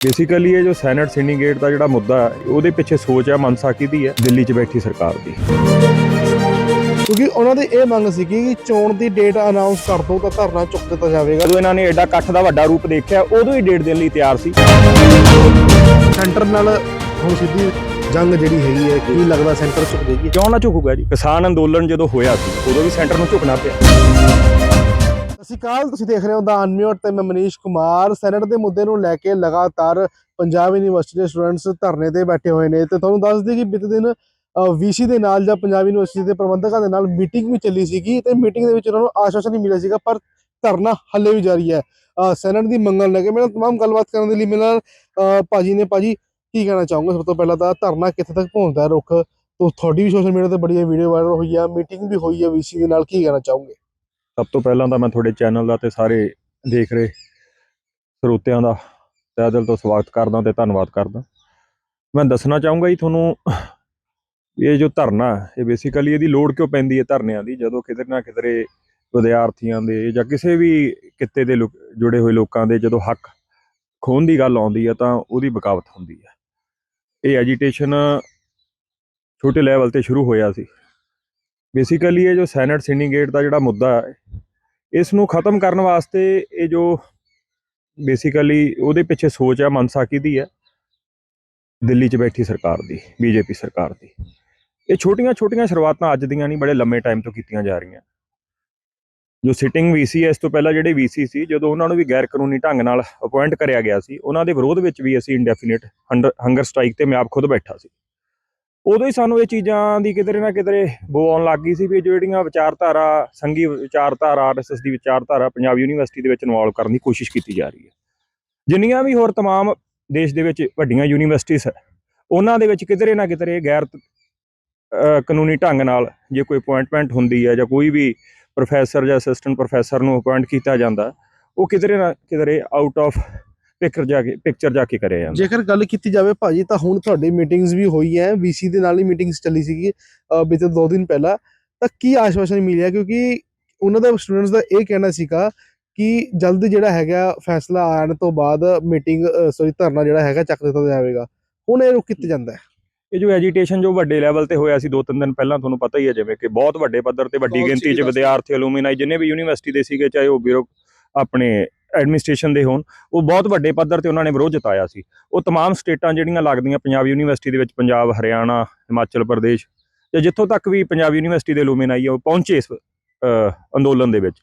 Basically ਇਹ ਜੋ senate syndicate ਦਾ ਜਿਹੜਾ ਮੁੱਦਾ ਹੈ ਉਹਦੇ ਪਿੱਛੇ ਸੋਚ ਹੈ ਮਨਸਾ ਕਿਹਦੀ ਹੈ ਦਿੱਲੀ 'ਚ ਬੈਠੀ ਸਰਕਾਰ ਦੀ। ਕਿਉਂਕਿ ਉਹਨਾਂ ਦੀ ਇਹ ਮੰਗ ਸੀ ਕਿ ਚੋਣ ਦੀ ਡੇਟ ਅਨਾਉਂਸ ਕਰ ਦੋ ਤਾਂ ਧਰਨਾ ਚੁੱਕ ਦਿੱਤਾ ਜਾਵੇਗਾ। ਜਦੋਂ ਇਹਨਾਂ ਨੇ ਐਡਾ ਇਕੱਠ ਦਾ ਵੱਡਾ ਰੂਪ ਦੇਖਿਆ ਉਦੋਂ ਹੀ ਡੇਟ ਦੇਣ ਲਈ ਤਿਆਰ ਸੀ। ਸੈਂਟਰ ਨਾਲ ਹੁਣ ਸਿੱਧੀ ਜੰਗ ਜਿਹੜੀ ਹੈਗੀ ਹੈ ਕੀ ਲੱਗਦਾ ਸੈਂਟਰ ਝੁਕ ਜਾਏਗੀ ਕਿਉਂ ਨਾ ਝੁਕੂਗਾ ਜੀ? ਕਿਸਾਨ ਅੰਦੋਲਨ ਜਦੋਂ ਹੋਇਆ ਸੀ ਉਦੋਂ ਵੀ ਸੈਂਟਰ ਨੂੰ ਝੁਕਣਾ ਪਿਆ। ਸ਼੍ਰੀ ਅਕਾਲ, ਤੁਸੀਂ ਦੇਖ ਰਹੇ ਹੋ ਦਾ ਅਨਮਿਊਟ ਤੇ ਮੈਂ ਮਨੀਸ਼ ਕੁਮਾਰ। ਸੈਨੇਟ ਦੇ ਮੁੱਦੇ ਨੂੰ ਲੈ ਕੇ ਲਗਾਤਾਰ ਪੰਜਾਬ ਯੂਨੀਵਰਸਿਟੀ ਦੇ ਸਟੂਡੈਂਟਸ ਧਰਨੇ ਤੇ ਬੈਠੇ ਹੋਏ ਨੇ ਤੇ ਤੁਹਾਨੂੰ ਦੱਸ ਦਈਏ ਕਿ ਬੀਤੇ ਦਿਨ ਵੀਸੀ ਦੇ ਨਾਲ ਜਾਂ ਪੰਜਾਬ ਯੂਨੀਵਰਸਿਟੀ ਦੇ ਪ੍ਰਬੰਧਕਾਂ ਦੇ ਨਾਲ ਮੀਟਿੰਗ ਵੀ ਚੱਲੀ ਸੀਗੀ ਤੇ ਮੀਟਿੰਗ ਦੇ ਵਿੱਚ ਉਹਨਾਂ ਨੂੰ ਆਸ਼ਵਾਸਨ ਨਹੀਂ ਮਿਲਿਆ ਸੀਗਾ, ਪਰ ਧਰਨਾ ਹੱਲੇ ਵੀ ਜਾਰੀ ਹੈ। ਅਹ ਸੈਨੇਟ ਦੀ ਮੰਗਣ ਲੱਗੇ ਮੇਰੇ ਨਾਲ ਤਮਾਮ ਗੱਲਬਾਤ ਕਰਨ ਦੇ ਲਈ ਮੇਰੇ ਨਾਲ ਅਹ ਭਾਜੀ ਨੇ ਭਾਜੀ ਕੀ ਕਹਿਣਾ ਚਾਹੋਗੇ? ਸਭ ਤੋਂ ਪਹਿਲਾਂ ਤਾਂ ਧਰਨਾ ਕਿੱਥੇ ਤੱਕ ਪਹੁੰਚਦਾ ਹੈ ਰੁੱਖ? ਤੋਂ, ਤੁਹਾਡੀ ਵੀ ਸੋਸ਼ਲ ਮੀਡੀਆ ਤੇ ਬੜੀ ਵੀਡੀਓ ਵਾਇਰਲ ਹੋਈ ਆ ਮੀਟਿੰਗ ਵੀ ਹੋਈ ਆ ਵੀਸੀ ਦੇ ਨਾਲ, ਕੀ ਕਹਿਣਾ ਚਾਹੋਗੇ? ਸਭ ਤੋਂ ਪਹਿਲਾਂ ਤਾਂ ਮੈਂ ਤੁਹਾਡੇ ਚੈਨਲ ਦਾ ਤੇ ਸਾਰੇ ਦੇਖ ਰਹੇ ਸਰੋਤਿਆਂ ਦਾ ਤਹਿ ਦਿਲ ਤੋਂ ਸਵਾਗਤ ਕਰਦਾ ਤੇ ਧੰਨਵਾਦ ਕਰਦਾ। ਮੈਂ ਦੱਸਣਾ ਚਾਹੂੰਗਾ ਜੀ ਤੁਹਾਨੂੰ, ਇਹ ਜੋ ਧਰਨਾ ਇਹ ਬੇਸਿਕਲੀ ਇਹਦੀ ਲੋੜ ਕਿਉਂ ਪੈਂਦੀ ਹੈ ਧਰਨਿਆਂ ਦੀ? ਜਦੋਂ ਕਿਤੇ ਨਾ ਕਿਤੇ ਵਿਦਿਆਰਥੀਆਂ ਦੇ ਜਾਂ ਕਿਸੇ ਵੀ ਕਿੱਤੇ ਦੇ ਲੋਕ- ਜੁੜੇ ਹੋਏ ਲੋਕਾਂ ਦੇ ਜਦੋਂ ਹੱਕ ਖੋਣ ਦੀ ਗੱਲ ਆਉਂਦੀ ਹੈ ਤਾਂ ਉਹਦੀ ਬਕਾਵਤ ਹੁੰਦੀ ਹੈ। ਇਹ ਐਜੀਟੇਸ਼ਨ ਛੋਟੇ ਲੈਵਲ ਤੇ ਸ਼ੁਰੂ ਹੋਇਆ ਸੀ। ਬੇਸਿਕਲੀ ਇਹ ਜੋ ਸੈਨੇਟ ਸਿੰਡੀਕੇਟ ਦਾ ਜਿਹੜਾ ਮੁੱਦਾ ਹੈ ਇਸ ਨੂੰ ਖਤਮ ਕਰਨ ਵਾਸਤੇ ਇਹ ਜੋ ਬੇਸਿਕਲੀ ਉਹਦੇ ਪਿੱਛੇ ਸੋਚ ਹੈ ਮਨਸਾਕੀ ਦੀ ਹੈ ਦਿੱਲੀ 'ਚ ਬੈਠੀ ਸਰਕਾਰ ਦੀ, ਬੀਜੇਪੀ ਸਰਕਾਰ ਦੀ। ਇਹ ਛੋਟੀਆਂ ਛੋਟੀਆਂ ਸ਼ੁਰੂਆਤਾਂ ਅੱਜ ਦੀਆਂ ਨਹੀਂ, ਬੜੇ ਲੰਮੇ ਟਾਈਮ ਤੋਂ ਕੀਤੀਆਂ ਜਾ ਰਹੀਆਂ। ਜੋ ਸਿਟਿੰਗ ਵੀਸੀ ਹੈ ਇਸ ਤੋਂ ਪਹਿਲਾਂ ਜਿਹੜੇ ਵੀਸੀ ਸੀ, ਜਦੋਂ ਉਹਨਾਂ ਨੂੰ ਵੀ ਗੈਰ ਕਾਨੂੰਨੀ ਢੰਗ ਨਾਲ ਅਪਾਇੰਟ ਕਰਿਆ ਗਿਆ ਸੀ, ਉਹਨਾਂ ਦੇ ਵਿਰੋਧ ਵਿੱਚ ਵੀ ਅਸੀਂ ਇੰਡੈਫੀਨਿਟ ਹੰਗਰ ਸਟ੍ਰਾਈਕ ਤੇ ਮੈਂ ਆਪ ਖੁਦ ਬੈਠਾ ਸੀ। ਉਦੋਂ ਹੀ ਸਾਨੂੰ ਇਹ ਚੀਜ਼ਾਂ ਦੀ ਕਿਧਰੇ ਨਾ ਕਿਧਰੇ ਬੋ ਆਉਣ ਲੱਗ ਗਈ ਸੀ ਵੀ ਜਿਹੜੀਆਂ ਵਿਚਾਰਧਾਰਾ ਸੰਘੀ ਵਿਚਾਰਧਾਰਾ ਆਰਐਸਐਸ ਦੀ ਵਿਚਾਰਧਾਰਾ ਪੰਜਾਬ ਯੂਨੀਵਰਸਿਟੀ ਦੇ ਵਿੱਚ ਇਨਵੋਲਵ ਕਰਨ ਦੀ ਕੋਸ਼ਿਸ਼ ਕੀਤੀ ਜਾ ਰਹੀ ਹੈ ਜਿੰਨੀਆਂ ਵੀ ਹੋਰ तमाम ਦੇਸ਼ ਦੇ ਵਿੱਚ ਵੱਡੀਆਂ ਯੂਨੀਵਰਸਿਟੀਆਂ ਹੈ ਉਹਨਾਂ ਦੇ ਵਿੱਚ ਕਿਧਰੇ ਨਾ ਕਿਧਰੇ ਗੈਰ ਅ, ਕਾਨੂੰਨੀ ਢੰਗ ਨਾਲ ਜੇ ਕੋਈ ਅਪਾਇੰਟਮੈਂਟ ਹੁੰਦੀ ਹੈ ਜਾਂ ਕੋਈ ਵੀ ਪ੍ਰੋਫੈਸਰ ਜਾਂ ਅਸਿਸਟੈਂਟ ਪ੍ਰੋਫੈਸਰ ਨੂੰ ਅਪਾਇੰਟ ਕੀਤਾ ਜਾਂਦਾ ਉਹ ਕਿਧਰੇ ਨਾ ਕਿਧਰੇ ਆਊਟ ਆਫ ਪਿਕਚਰ ਜਾ ਕੇ ਪਿਕਚਰ ਜਾ ਕੇ ਕਰਿਆ ਜਾਂਦਾ। ਜੇਕਰ ਗੱਲ ਕੀਤੀ ਜਾਵੇ ਭਾਜੀ ਤਾਂ ਹੁਣ ਤੁਹਾਡੀ ਮੀਟਿੰਗਸ ਵੀ ਹੋਈ ਹੈ ਵੀਸੀ ਦੇ ਨਾਲ ਹੀ ਮੀਟਿੰਗਸ ਚੱਲੀ ਸੀਗੀ ਬੀਤੇ ਦੋ ਦਿਨ ਪਹਿਲਾਂ। ਤਾਂ ਕੀ ਆਸ਼ਵਾਸਨ ਮਿਲਿਆ? ਕਿਉਂਕਿ ਉਹਨਾਂ ਦਾ ਸਟੂਡੈਂਟਸ ਦਾ ਇਹ ਕਹਿਣਾ ਸੀਗਾ ਕਿ ਜਲਦ ਜਿਹੜਾ ਹੈਗਾ ਫੈਸਲਾ ਆਉਣ ਤੋਂ ਬਾਅਦ ਮੀਟਿੰਗ ਸੌਰੀ ਧਰਨਾ ਜਿਹੜਾ ਹੈਗਾ ਚੱਕ ਦਿੱਤਾ ਜਾਵੇਗਾ। ਹੁਣ ਇਹ ਰੁਕ ਕਿੱਥੇ ਜਾਂਦਾ ਹੈ? ਇਹ ਜੋ ਐਜੀਟੇਸ਼ਨ ਜੋ ਵੱਡੇ ਲੈਵਲ ਤੇ ਹੋਇਆ ਸੀ ਦੋ ਤਿੰਨ ਦਿਨ ਪਹਿਲਾਂ ਤੁਹਾਨੂੰ ਪਤਾ ਹੀ ਹੈ ਜਿਵੇਂ ਕਿ ਬਹੁਤ ਵੱਡੇ ਪੱਧਰ ਤੇ ਵੱਡੀ ਗਿਣਤੀ 'ਚ। ਵਿਦਿਆਰਥੀ ਐਲੂਮੀਨਾਈ ਜਿੰਨੇ ਵੀ ਯੂਨੀਵਰਸਿਟੀ ਦੇ ਸੀਗੇ ਚਾਹੇ ਉਹ ਬਿਊਰੋ ਆਪਣੇ ਐਡਮਿਨਿਸਟ੍ਰੇਸ਼ਨ ਦੇ ਹੋਣ ਉਹ ਬਹੁਤ ਵੱਡੇ ਪੱਧਰ ਤੇ ਉਹਨਾਂ ਨੇ ਵਿਰੋਧ ਜਤਾਇਆ ਸੀ ਉਹ तमाम ਸਟੇਟਾਂ ਜਿਹੜੀਆਂ ਲੱਗਦੀਆਂ ਪੰਜਾਬ ਯੂਨੀਵਰਸਿਟੀ ਦੇ ਵਿੱਚ ਪੰਜਾਬ ਹਰਿਆਣਾ ਹਿਮਾਚਲ ਪ੍ਰਦੇਸ਼ ਤੇ ਜਿੱਥੋਂ ਤੱਕ ਵੀ ਪੰਜਾਬ ਯੂਨੀਵਰਸਿਟੀ ਦੇ ਐਲੂਮੀਨਾਈ ਆ ਉਹ ਪਹੁੰਚੇ ਇਸ ਅ, ਅੰਦੋਲਨ ਦੇ ਵਿੱਚ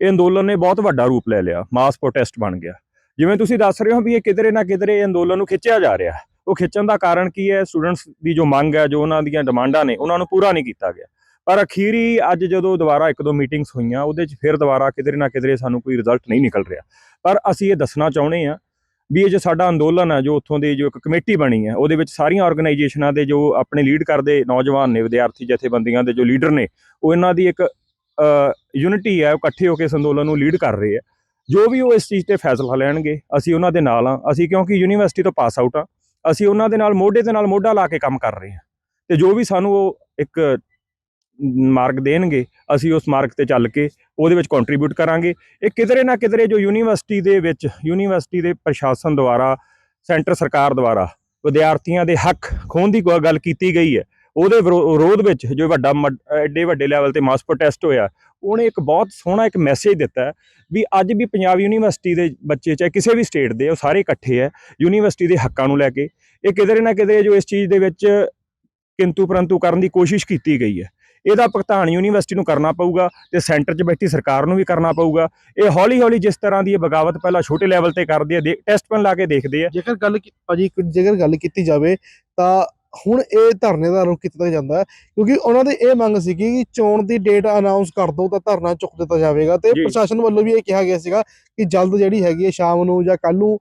ਇਹ ਅੰਦੋਲਨ ਨੇ ਬਹੁਤ ਵੱਡਾ ਰੂਪ ਲੈ ਲਿਆ ਮਾਸ ਪ੍ਰੋਟੈਸਟ ਬਣ ਗਿਆ ਜਿਵੇਂ ਤੁਸੀਂ ਦੱਸ ਰਹੇ ਹੋ ਵੀ ਇਹ ਕਿਧਰੇ ਨਾ ਕਿਧਰੇ ਇਹ ਅੰਦੋਲਨ ਨੂੰ ਖਿੱਚਿਆ ਜਾ ਰਿਹਾ ਹੈ ਉਹ ਖਿੱਚਣ ਦਾ ਕਾਰਨ ਕੀ ਹੈ ਸਟੂਡੈਂਟਸ ਦੀ ਜੋ ਮੰਗ ਹੈ ਜੋ ਉਹਨਾਂ ਦੀਆਂ ਡਿਮਾਂਡਾਂ ਨੇ ਉਹਨਾਂ ਨੂੰ ਪੂਰਾ ਨਹੀਂ ਕੀਤਾ ਗਿਆ ਪਰ ਅਖੀਰੀ ਅੱਜ ਜਦੋਂ ਦੁਬਾਰਾ ਇੱਕ ਦੋ ਮੀਟਿੰਗਸ ਹੋਈਆਂ, ਉਹਦੇ 'ਚ ਫਿਰ ਦੁਬਾਰਾ ਕਿਧਰੇ ਨਾ ਕਿਧਰੇ ਸਾਨੂੰ ਕੋਈ ਰਿਜ਼ਲਟ ਨਹੀਂ ਨਿਕਲ ਰਿਹਾ। ਪਰ ਅਸੀਂ ਇਹ ਦੱਸਣਾ ਚਾਹੁੰਦੇ ਹਾਂ ਵੀ ਇਹ ਜੋ ਸਾਡਾ ਅੰਦੋਲਨ ਹੈ, ਜੋ ਉੱਥੋਂ ਦੀ ਜੋ ਇੱਕ ਕਮੇਟੀ ਬਣੀ ਹੈ, ਉਹਦੇ ਵਿੱਚ ਸਾਰੀਆਂ ਆਰਗੇਨਾਈਜੇਸ਼ਨਾਂ ਦੇ ਜੋ ਆਪਣੇ ਲੀਡ ਕਰਦੇ ਨੌਜਵਾਨ ਨੇ, ਵਿਦਿਆਰਥੀ ਜਥੇਬੰਦੀਆਂ ਦੇ ਜੋ ਲੀਡਰ ਨੇ, ਉਹ ਇਹਨਾਂ ਦੀ ਇੱਕ ਯੂਨਿਟੀ ਹੈ, ਉਹ ਇਕੱਠੇ ਹੋ ਕੇ ਇਸ ਅੰਦੋਲਨ ਨੂੰ ਲੀਡ ਕਰ ਰਹੇ ਆ ਜੋ ਵੀ ਉਹ ਇਸ ਚੀਜ਼ ਤੇ ਫੈਸਲਾ ਲੈਣਗੇ, ਅਸੀਂ ਉਹਨਾਂ ਦੇ ਨਾਲ ਆ ਅਸੀਂ ਕਿਉਂਕਿ ਯੂਨੀਵਰਸਿਟੀ ਤੋਂ ਪਾਸ ਆਊਟ ਆ ਅਸੀਂ ਉਹਨਾਂ ਦੇ ਨਾਲ, ਮੋਢੇ ਦੇ ਨਾਲ ਮੋਢਾ ਲਾ ਕੇ ਕੰਮ ਕਰ ਰਹੇ ਹਾਂ। ਤੇ ਜੋ ਵੀ ਸਾਨੂੰ ਉਹ ਇੱਕ ਮਾਰਗ ਦੇਣਗੇ, ਅਸੀਂ ਉਸ ਮਾਰਗ ਤੇ ਚੱਲ ਕੇ ਉਹਦੇ ਵਿੱਚ ਕੰਟਰੀਬਿਊਟ ਕਰਾਂਗੇ। ਇਹ ਕਿਧਰੇ ਨਾ ਕਿਧਰੇ ਜੋ ਯੂਨੀਵਰਸਿਟੀ ਦੇ ਵਿੱਚ, ਯੂਨੀਵਰਸਿਟੀ ਦੇ ਪ੍ਰਸ਼ਾਸਨ ਦੁਆਰਾ, ਸੈਂਟਰ ਸਰਕਾਰ ਦੁਆਰਾ ਵਿਦਿਆਰਥੀਆਂ ਦੇ ਹੱਕ ਖੋਣ ਦੀ ਗ- ਗੱਲ ਕੀਤੀ ਗਈ ਹੈ। ਉਹਦੇ ਵਿਰੋ- ਵਿਰੋਧ ਵਿੱਚ ਜੋ ਵੱਡਾ ਮਡ- ਐਡੇ ਵੱਡੇ ਲੈਵਲ ਤੇ ਮਾਸ ਪ੍ਰੋਟੈਸਟ ਹੋਇਆ, ਉਹਨੇ ਇੱਕ ਬਹੁਤ ਸੋਹਣਾ ਇੱਕ ਮੈਸੇਜ ਦਿੱਤਾ ਵੀ ਅੱਜ ਵੀ ਪੰਜਾਬ ਯੂਨੀਵਰਸਿਟੀ ਦੇ ਬੱਚੇ, ਚਾਹੇ ਕਿਸੇ ਵੀ ਸਟੇਟ ਦੇ, ਉਹ ਸਾਰੇ ਇਕੱਠੇ ਹੈ ਯੂਨੀਵਰਸਿਟੀ ਦੇ ਹੱਕਾਂ ਨੂੰ ਲੈ ਕੇ। ਇਹ ਕਿਧਰੇ ਨਾ ਕਿਧਰੇ ਜੋ ਇਸ ਚੀਜ਼ ਦੇ ਵਿੱਚ ਕਿੰਤੂ ਪਰੰਤੂ ਕਰਨ ਦੀ ਕੋਸ਼ਿਸ਼ ਕੀਤੀ ਗਈ ਹੈ। ਇਹਦਾ ਭੁਗਤਾਨ ਯੂਨੀਵਰਸਿਟੀ ਨੂੰ ਕਰਨਾ ਪਊਗਾ ਤੇ ਸੈਂਟਰ 'ਚ ਬੈਠੀ ਸਰਕਾਰ ਨੂੰ ਵੀ ਕਰਨਾ ਪਊਗਾ ਇਹ ਹੌਲੀ ਹੌਲੀ ਜਿਸ ਤਰ੍ਹਾਂ ਦੀ ਇਹ ਬਗਾਵਤ ਪਹਿਲਾਂ ਛੋਟੇ ਲੈਵਲ ਤੇ ਕਰਦੇ ਆ ਟੈਸਟ ਪੈਨ ਲਾ ਕੇ ਦੇਖਦੇ ਆ ਜੇਕਰ ਗੱਲ ਭਾਜੀ ਜੇਕਰ ਗੱਲ ਕੀਤੀ ਜਾਵੇ ਤਾਂ ਹੁਣ ਇਹ ਧਰਨੇ ਦਾ ਰੁਖ ਕੀਤਾ ਜਾਂਦਾ ਕਿਉਂਕਿ ਉਹਨਾਂ ਦੀ ਇਹ ਮੰਗ ਸੀ ਕਿ ਚੋਣ ਦੀ ਡੇਟ ਅਨਾਉਂਸ ਕਰ ਦੋ ਤਾਂ ਧਰਨਾ ਚੁੱਕ ਦਿੱਤਾ ਜਾਵੇਗਾ ਤੇ। ਪ੍ਰਸ਼ਾਸਨ ਵੱਲੋਂ ਵੀ ਇਹ ਕਿਹਾ ਗਿਆ ਸੀਗਾ ਕਿ ਜਲਦ ਜਿਹੜੀ ਹੈਗੀ ਹੈ ਸ਼ਾਮ ਨੂੰ ਜਾਂ ਕੱਲ ਨੂੰ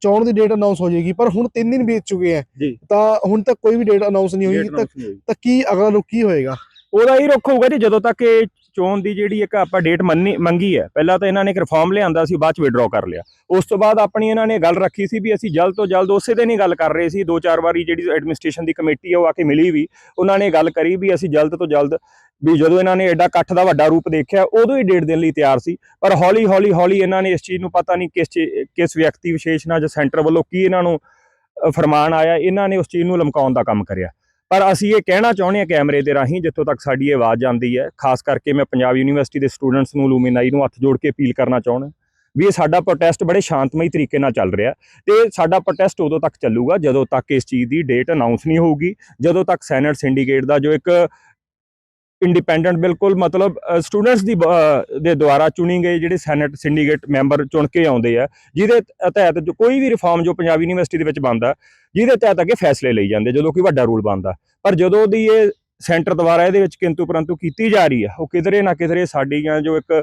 ਚੋਣ ਦੀ ਡੇਟ ਅਨਾਉਂਸ ਹੋ ਜਾਏਗੀ ਪਰ ਹੁਣ 3 ਦਿਨ ਬੀਤ ਚੁੱਕੇ ਜੀ। ਤਾਂ ਹੁਣ ਤੱਕ ਕੋਈ ਵੀ ਡੇਟ ਅਨਾਉਂਸ ਨਹੀਂ ਹੋਈ ਤਾਂ ਤਾਂ ਕੀ ਅਗਲਾ ਰੁਖ ਕੀ ਹੋਏਗਾ? ਉਹਦਾ ਹੀ ਰੁੱਖ ਹੋਊਗਾ ਜੀ ਜਦੋਂ ਤੱਕ ਇਹ ਚੋਣ ਦੀ ਜਿਹੜੀ ਇੱਕ ਆਪਾਂ ਡੇਟ ਮੰਨੀ, ਮੰਗੀ ਹੈ, ਪਹਿਲਾਂ ਤਾਂ ਇਹਨਾਂ ਨੇ ਇੱਕ ਰਿਫਾਰਮ ਲਿਆਂਦਾ ਸੀ, ਬਾਅਦ ਚ ਵਿਡਰਾਅ ਕਰ ਲਿਆ। ਉਸ ਤੋਂ ਬਾਅਦ ਆਪਣੀ ਇਹਨਾਂ ਨੇ ਗੱਲ ਰੱਖੀ ਸੀ ਵੀ ਅਸੀਂ ਜਲਦ ਤੋਂ ਜਲਦ ਉਸੇ ਦਿਨ ਹੀ ਗੱਲ ਕਰ ਰਹੇ ਸੀ ਦੋ ਚਾਰ ਵਾਰੀ ਜਿਹੜੀ ਐਡਮਿਨਿਸਟ੍ਰੇਸ਼ਨ ਦੀ ਕਮੇਟੀ ਆ ਉਹ ਆ ਕੇ ਮਿਲੀ ਵੀ, ਉਹਨਾਂ ਨੇ ਗੱਲ ਕਰੀ ਵੀ ਅਸੀਂ ਜਲਦ ਤੋਂ ਜਲਦ ਵੀ ਜਦੋਂ ਇਹਨਾਂ ਨੇ ਐਡਾ ਇਕੱਠ ਦਾ ਵੱਡਾ ਰੂਪ ਦੇਖਿਆ, ਉਦੋਂ ਹੀ ਡੇਟ ਦੇਣ ਲਈ ਤਿਆਰ ਸੀ। ਪਰ ਹੌਲੀ ਹੌਲੀ ਹੌਲੀ ਇਹਨਾਂ ਨੇ ਇਸ ਚੀਜ਼ ਨੂੰ ਪਤਾ ਨਹੀਂ ਕਿਸ ਚੀ- ਕਿਸ ਵਿਅਕਤੀ ਵਿਸ਼ੇਸ਼ ਨਾਲ ਜਾਂ ਸੈਂਟਰ ਵੱਲੋਂ ਕੀ ਇਹਨਾਂ ਨੂੰ ਫਰਮਾਨ ਆਇਆ, ਇਹਨਾਂ ਨੇ ਉਸ ਚੀਜ਼ ਨੂੰ ਲਮਕਾਉਣ ਦਾ ਕੰਮ ਕਰਿਆ। ਪਰ ਅਸੀਂ ਇਹ ਕਹਿਣਾ ਚਾਹੁੰਦੇ ਹਾਂ ਕੈਮਰੇ ਦੇ ਰਾਹੀਂ ਜਿੱਥੋਂ ਤੱਕ ਸਾਡੀ ਇਹ ਆਵਾਜ਼ ਜਾਂਦੀ ਹੈ, ਖਾਸ ਕਰਕੇ ਮੈਂ ਪੰਜਾਬ ਯੂਨੀਵਰਸਿਟੀ ਦੇ ਸਟੂਡੈਂਟਸ ਨੂੰ ਲੂਮੀਨਾਈ ਨੂੰ ਹੱਥ ਜੋੜ ਕੇ ਅਪੀਲ ਕਰਨਾ ਚਾਹੁੰਦਾ ਵੀ ਇਹ ਸਾਡਾ ਪ੍ਰੋਟੈਸਟ ਬੜੇ ਸ਼ਾਂਤਮਈ ਤਰੀਕੇ ਨਾਲ ਚੱਲ ਰਿਹਾ ਤੇ ਸਾਡਾ ਪ੍ਰੋਟੈਸਟ ਉਦੋਂ ਤੱਕ ਚੱਲੂਗਾ ਜਦੋਂ ਤੱਕ ਇਸ ਚੀਜ਼ ਦੀ ਡੇਟ ਅਨਾਉਂਸ ਨਹੀਂ ਹੋਊਗੀ, ਜਦੋਂ ਤੱਕ ਸੈਨੇਟ ਸਿੰਡੀਕੇਟ ਦਾ ਜੋ ਇੱਕ ਇੰਡੀਪੈਂਡੈਂਟ ਬਿਲਕੁਲ, ਮਤਲਬ ਸਟੂਡੈਂਟਸ ਦੀ ਬ- ਦੇ ਦੁਆਰਾ ਚੁਣੀ ਗਏ ਜਿਹੜੇ ਸੈਨੇਟ ਸਿੰਡੀਕੇਟ ਮੈਂਬਰ ਚੁਣ ਕੇ ਆਉਂਦੇ ਆ, ਜਿਹਦੇ ਤਹਿਤ ਜੋ ਕੋਈ ਵੀ ਰਿਫਾਰਮ ਜੋ ਪੰਜਾਬ ਯੂਨੀਵਰਸਿਟੀ ਦੇ ਵਿੱਚ ਬਣਦਾ, ਜਿਹਦੇ ਤਹਿਤ ਅੱਗੇ ਫੈਸਲੇ ਲਈ ਜਾਂਦੇ, ਜਦੋਂ ਕੋਈ ਵੱਡਾ ਰੂਲ ਬਣਦਾ। ਪਰ ਜਦੋਂ ਦੀ ਇਹ ਸੈਂਟਰ ਦੁਆਰਾ ਇਹਦੇ ਵਿੱਚ ਕਿੰਤੂ ਪਰੰਤੂ ਕੀਤੀ ਜਾ ਰਹੀ ਹੈ ਉਹ ਕਿਧਰੇ ਨਾ ਕਿਧਰੇ ਸਾਡੀਆਂ ਜੋ ਇੱਕ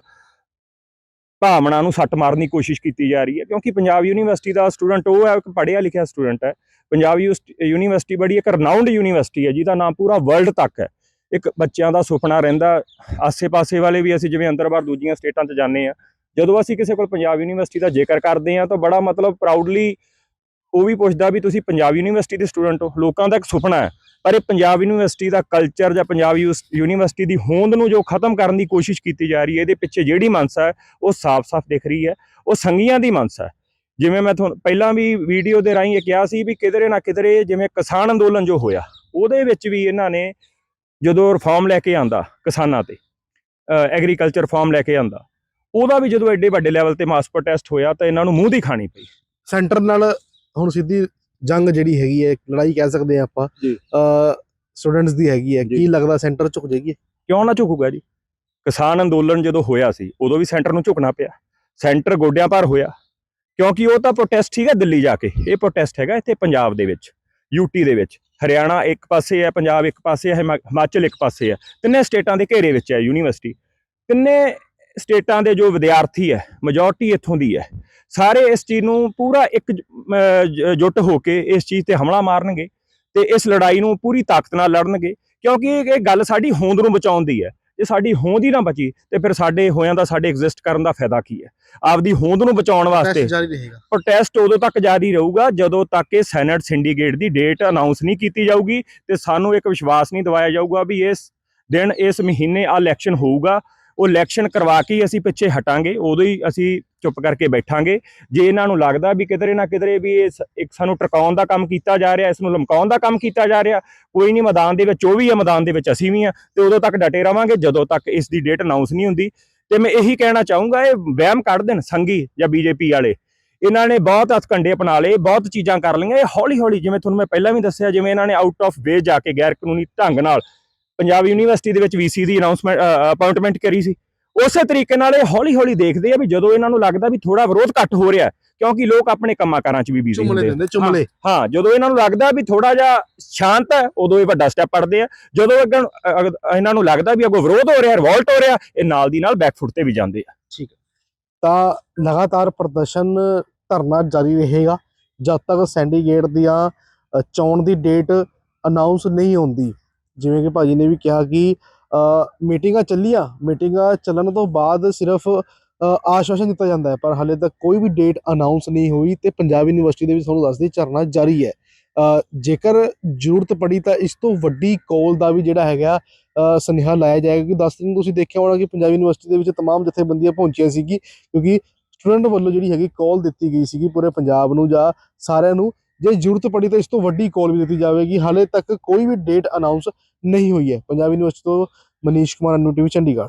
ਭਾਵਨਾ ਨੂੰ ਸੱਟ ਮਾਰਨ ਦੀ ਕੋਸ਼ਿਸ਼ ਕੀਤੀ ਜਾ ਰਹੀ ਹੈ ਕਿਉਂਕਿ ਪੰਜਾਬ ਯੂਨੀਵਰਸਿਟੀ ਦਾ ਸਟੂਡੈਂਟ ਉਹ ਹੈ, ਇੱਕ ਪੜ੍ਹਿਆ ਲਿਖਿਆ ਸਟੂਡੈਂਟ ਹੈ। ਪੰਜਾਬ ਯੂਸ- ਯੂਨੀਵਰਸਿਟੀ ਬੜੀ ਇੱਕ ਰਨਾਊਂਡ ਯੂਨੀਵਰਸਿਟੀ ਹੈ, ਜਿਹਦਾ ਨਾਮ ਪੂਰਾ ਵਰਲਡ ਤੱਕ ਹੈ। ਇੱਕ ਬੱਚਿਆਂ ਦਾ ਸੁਪਨਾ ਰਹਿੰਦਾ, ਆਸੇ-ਪਾਸੇ ਵਾਲੇ ਵੀ ਅਸੀਂ ਜਿਵੇਂ ਅੰਦਰ ਬਾਹਰ ਦੂਜੀਆਂ ਸਟੇਟਾਂ 'ਚ ਜਾਂਦੇ ਆ ਜਦੋਂ ਅਸੀਂ ਕਿਸੇ ਕੋਲ ਪੰਜਾਬ ਯੂਨੀਵਰਸਿਟੀ ਦਾ ਜ਼ਿਕਰ ਕਰਦੇ ਆ ਤਾਂ ਬੜਾ ਮਤਲਬ ਪ੍ਰਾਊਡਲੀ ਉਹ ਵੀ ਪੁੱਛਦਾ ਵੀ ਤੁਸੀਂ ਪੰਜਾਬ ਯੂਨੀਵਰਸਿਟੀ ਦੇ ਸਟੂਡੈਂਟ ਹੋ। ਲੋਕਾਂ ਦਾ ਇੱਕ ਸੁਪਨਾ ਹੈ। ਪਰ ਇਹ ਪੰਜਾਬ ਯੂਨੀਵਰਸਿਟੀ ਦਾ ਕਲਚਰ ਜਾਂ ਪੰਜਾਬ ਯੂਸ- ਯੂਨੀਵਰਸਿਟੀ ਦੀ ਹੋਂਦ ਨੂੰ ਜੋ ਖਤਮ ਕਰਨ ਦੀ ਕੋਸ਼ਿਸ਼ ਕੀਤੀ ਜਾ ਰਹੀ ਹੈ, ਇਹਦੇ ਪਿੱਛੇ ਜਿਹੜੀ ਮਨਸਾ ਹੈ, ਉਹ ਸਾਫ਼-ਸਾਫ਼ ਦਿਖ ਰਹੀ ਹੈ। ਉਹ ਸੰਗੀਆਂ ਦੀ ਮਨਸਾ ਹੈ। ਜਿਵੇਂ ਮੈਂ ਤੁਹਾਨੂੰ ਪਹਿਲਾਂ ਵੀ ਵੀਡੀਓ ਦੇ ਰਾਹੀਂ ਇਹ ਕਿਹਾ ਸੀ ਵੀ ਕਿਧਰੇ ਨਾ ਕਿਧਰੇ ਜਿਵੇਂ ਕਿਸਾਨ ਅੰਦੋਲਨ ਜੋ ਹੋਇਆ, ਉਹਦੇ ਵਿੱਚ ਵੀ ਇਹਨਾਂ ਨੇ ਜਦੋਂ ਰਿਫਾਰਮ ਲੈ ਕੇ ਆਂਦਾ ਕਿਸਾਨਾਂ ਤੇ ਐਗਰੀਕਲਚਰ ਰਿਫਾਰਮ ਲੈ ਕੇ ਆਂਦਾ ਉਹਦਾ ਵੀ ਜਦੋਂ ਐਡੇ ਵੱਡੇ ਲੈਵਲ ਤੇ ਮਾਸ ਪ੍ਰੋਟੈਸਟ ਹੋਇਆ ਤਾਂ ਇਹਨਾਂ ਨੂੰ ਮੂੰਹ ਦੀ ਖਾਣੀ ਪਈ। ਸੈਂਟਰ ਨਾਲ ਹੁਣ ਸਿੱਧੀ ਜੰਗ ਜਿਹੜੀ ਹੈਗੀ ਹੈ ਲੜਾਈ ਕਹਿ ਸਕਦੇ ਆ ਆਪਾਂ। ਸਟੂਡੈਂਟਸ ਦੀ ਹੈਗੀ ਹੈ। ਕੀ ਲੱਗਦਾ ਸੈਂਟਰ ਝੁਕ ਜਾਏਗੀ? ਕਿਉਂ ਨਾ ਝੁਕੂਗਾ ਜੀ? ਕਿਸਾਨ ਅੰਦੋਲਨ ਜਦੋਂ ਹੋਇਆ ਸੀ ਉਦੋਂ ਵੀ ਸੈਂਟਰ ਨੂੰ ਝੁਕਣਾ ਪਿਆ। ਸੈਂਟਰ ਗੋਡਿਆਂ ਭਾਰ ਹੋਇਆ ਕਿਉਂਕਿ ਉਹ ਤਾਂ ਪ੍ਰੋਟੈਸਟ ਠੀਕ ਹੈ ਦਿੱਲੀ ਜਾ ਕੇ। ਇਹ ਪ੍ਰੋਟੈਸਟ ਹੈਗਾ ਇੱਥੇ ਪੰਜਾਬ ਦੇ ਵਿੱਚ ਯੂਟੀ ਦੇ ਵਿੱਚ। ਹਰਿਆਣਾ ਇੱਕ ਪਾਸੇ ਹੈ, ਪੰਜਾਬ ਇੱਕ ਪਾਸੇ ਹੈ, ਹਿਮਾ- ਹਿਮਾਚਲ ਇੱਕ ਪਾਸੇ ਹੈ। ਤਿੰਨੇ ਸਟੇਟਾਂ ਦੇ ਘੇਰੇ ਵਿੱਚ ਹੈ, ਯੂਨੀਵਰਸਿਟੀ। ਤਿੰਨੇ ਸਟੇਟਾਂ ਦੇ ਜੋ ਵਿਦਿਆਰਥੀ ਹੈ ਮੈਜੋਰਟੀ ਇੱਥੋਂ ਦੀ ਹੈ। ਸਾਰੇ ਇਸ ਚੀਜ਼ ਨੂੰ ਪੂਰਾ ਇੱਕ ਜੁੱਟ ਹੋ ਕੇ ਇਸ ਚੀਜ਼ ਤੇ ਹਮਲਾ ਮਾਰਨਗੇ ਤੇ ਇਸ ਲੜਾਈ ਨੂੰ ਪੂਰੀ ਤਾਕਤ ਨਾਲ ਲੜਨਗੇ, ਕਿਉਂਕਿ ਇਹ ਗੱਲ ਸਾਡੀ ਹੋਂਦ ਨੂੰ ਬਚਾਉਣ ਦੀ ਹੈ। ਜੇ ਸਾਡੀ ਹੋਂਦ ਹੀ ਨਾ ਬਚੀ ਤੇ ਫਿਰ ਸਾਡੇ ਹੋਇਆਂ ਦਾ ਸਾਡੇ ਐਗਜ਼ਿਸਟ ਕਰਨ ਦਾ ਫਾਇਦਾ ਕੀ ਹੈ? ਆਪਦੀ ਹੋਂਦ ਨੂੰ ਬਚਾਉਣ ਵਾਸਤੇ ਪ੍ਰੋਟੈਸਟ ਉਦੋਂ ਤੱਕ ਜਾਰੀ ਰਹੂਗਾ ਜਦੋਂ ਤੱਕ ਇਹ ਸੈਨੇਟ ਸਿੰਡੀਕੇਟ ਦੀ ਡੇਟ ਅਨਾਉਂਸ ਨਹੀਂ ਕੀਤੀ ਜਾਊਗੀ ਤੇ ਸਾਨੂੰ ਇੱਕ ਵਿਸ਼ਵਾਸ ਨਹੀਂ ਦਿਵਾਇਆ ਜਾਊਗਾ ਵੀ ਇਸ ਦਿਨ ਇਸ ਮਹੀਨੇ ਆ ਇਲੈਕਸ਼ਨ ਹੋਊਗਾ। ਉਹ ਇਲੈਕਸ਼ਨ ਕਰਵਾ ਕੇ ਹੀ ਅਸੀਂ ਪਿੱਛੇ ਹਟਾਂਗੇ ਉਦੋਂ ਹੀ ਅਸੀਂ ਚੁੱਪ ਕਰਕੇ ਬੈਠਾਂਗੇ। ਜੇ ਇਹਨਾਂ ਨੂੰ ਲੱਗਦਾ ਵੀ ਕਿਧਰੇ ਨਾ ਕਿਧਰੇ ਵੀ ਇਹ ਇੱਕ ਸਾਨੂੰ ਟਿਕਾਉਣ ਦਾ ਕੰਮ ਕੀਤਾ ਜਾ ਰਿਹਾ, ਇਸ ਨੂੰ ਲਮਕਾਉਣ ਦਾ ਕੰਮ ਕੀਤਾ ਜਾ ਰਿਹਾ, ਕੋਈ ਨਹੀਂ ਮੈਦਾਨ ਦੇ ਵਿੱਚ, ਉਹ ਵੀ ਹੈ ਮੈਦਾਨ ਦੇ ਵਿੱਚ ਅਸੀਂ ਵੀ ਆ, ਤੇ ਉਦੋਂ ਤੱਕ ਡਟੇ ਰਵਾਂਗੇ, ਜਦੋਂ ਤੱਕ ਇਸ ਦੀ ਡੇਟ ਅਨਾਉਂਸ ਨਹੀਂ ਹੁੰਦੀ। ਤੇ ਮੈਂ ਇਹੀ ਕਹਿਣਾ ਚਾਹੂੰਗਾ, ਇਹ ਵਹਿਮ ਕੱਢ ਦੇਣ ਸੰਗੀ ਜਾਂ ਬੀਜੇਪੀ ਵਾਲੇ। ਇਹਨਾਂ ਨੇ ਬਹੁਤ ਹੱਥਕੰਡੇ ਅਪਣਾ ਲਏ, ਬਹੁਤ ਚੀਜ਼ਾਂ ਕਰ ਲਈਆਂ, ਇਹ ਹੌਲੀ ਹੌਲੀ ਜਿਵੇਂ ਤੁਹਾਨੂੰ ਮੈਂ ਪਹਿਲਾਂ ਵੀ ਦੱਸਿਆ, ਜਿਵੇਂ ਇਹਨਾਂ ਨੇ ਆਊਟ ਆਫ ਵੇ ਜਾ ਕੇ ਗੈਰ ਕਾਨੂੰਨੀ ਢੰਗ ਨਾਲ ਪੰਜਾਬ ਯੂਨੀਵਰਸਿਟੀ ਦੇ ਵਿੱਚ ਵੀਸੀ ਦੀ ਅਨਾਉਂਸਮੈਂਟ ਅਪਾਇੰਟਮੈਂਟ ਕਰੀ ਸੀ। ਉਸੇ ਤਰੀਕੇ ਨਾਲ ਇਹ ਹੌਲੀ ਹੌਲੀ ਦੇਖਦੇ ਆ ਵੀ ਜਦੋਂ ਇਹਨਾਂ ਨੂੰ ਲੱਗਦਾ ਵੀ ਥੋੜਾ ਵਿਰੋਧ ਘੱਟ ਹੋ ਰਿਹਾ ਹੈ, ਕਿਉਂਕਿ ਲੋਕ ਆਪਣੇ ਕੰਮਾਂ ਕਾਰਾਂ 'ਚ ਵੀ ਬਿਜ਼ੀ ਹੁੰਦੇ ਚੁੰਮਲੇ। ਹਾਂ ਜਦੋਂ ਇਹਨਾਂ ਨੂੰ ਲੱਗਦਾ ਵੀ ਥੋੜਾ ਜਿਹਾ ਸ਼ਾਂਤ ਹੈ ਉਦੋਂ ਇਹ ਵੱਡਾ ਸਟੈਪ ਪੜਦੇ ਆ। ਜਦੋਂ ਅੱਗੋਂ ਇਹਨਾਂ ਨੂੰ ਲੱਗਦਾ ਵੀ ਅੱਗੋਂ ਵਿਰੋਧ ਹੋ ਰਿਹਾ ਰਿਵੋਲਟ ਹੋ ਰਿਹਾ ਇਹ ਨਾਲ ਦੀ ਨਾਲ ਬੈਕਫੁੱਟ ਤੇ ਵੀ ਜਾਂਦੇ ਆ। ਤਾਂ ਲਗਾਤਾਰ ਪ੍ਰਦਰਸ਼ਨ ਧਰਨਾ ਜਾਰੀ ਰਹੇਗਾ। ਜਦ ਤੱਕ ਸੈਂਡੀਗੇਟ ਦੀਆਂ ਚੋਣ ਦੀ ਡੇਟ ਅਨਾਉਂਸ ਨਹੀਂ ਹੁੰਦੀ ਜਿਵੇਂ ਕਿ ਭਾਜੀ ਨੇ ਵੀ ਕਿਹਾ ਕਿ ਮੀਟਿੰਗਾਂ ਚੱਲੀਆਂ ਮੀਟਿੰਗਾਂ ਚੱਲਣ ਤੋਂ ਬਾਅਦ ਸਿਰਫ ਅ, ਆਸ਼ਵਾਸਨ ਦਿੱਤਾ ਜਾਂਦਾ ਹੈ ਪਰ ਹਾਲੇ ਤੱਕ ਕੋਈ ਵੀ ਡੇਟ ਅਨਾਉਂਸ ਨਹੀਂ ਹੋਈ ਤੇ ਪੰਜਾਬ ਯੂਨੀਵਰਸਿਟੀ ਦੇ ਵਿੱਚ ਤੁਹਾਨੂੰ ਦੱਸਦੀ ਧਰਨਾ ਜਾਰੀ ਹੈ ਅ, ਜੇਕਰ ਜ਼ਰੂਰਤ ਪੜੀ ਤਾਂ ਇਸ ਤੋਂ ਵੱਡੀ ਕੋਲ ਦਾ ਵੀ ਜਿਹੜਾ ਹੈਗਾ ਅ, ਸੁਨੇਹਾ ਲਾਇਆ ਜਾਏਗਾ ਕਿ 10 ਦਿਨ ਤੁਸੀਂ ਦੇਖਿਆ ਹੋਣਾ ਕਿ ਪੰਜਾਬ ਯੂਨੀਵਰਸਿਟੀ ਦੇ ਵਿੱਚ तमाम ਜਥੇਬੰਦੀਆਂ ਪਹੁੰਚੀਆਂ ਸੀਗੀ ਕਿਉਂਕਿ ਸਟੂਡੈਂਟ ਵੱਲੋਂ ਜਿਹੜੀ ਹੈਗੀ ਕਾਲ ਦਿੱਤੀ ਗਈ ਸੀਗੀ ਪੂਰੇ ਪੰਜਾਬ ਨੂੰ ਜਾਂ ਸਾਰਿਆਂ ਨੂੰ ਜੇ ਜ਼ਰੂਰਤ ਪੜੀ ਤਾਂ ਇਸ ਤੋਂ ਵੱਡੀ ਕਾਲ ਵੀ ਦਿੱਤੀ ਜਾਵੇਗੀ ਹਾਲੇ ਤੱਕ ਕੋਈ ਵੀ ਡੇਟ ਅਨਾਉਂਸ ਨਹੀਂ ਹੋਈ ਹੈ। ਪੰਜਾਬ ਯੂਨੀਵਰਸਿਟੀ ਤੋਂ ਮਨੀਸ਼ ਕੁਮਾਰ ਅਨੂ ਟੀਵੀ ਚੰਡੀਗੜ੍ਹ।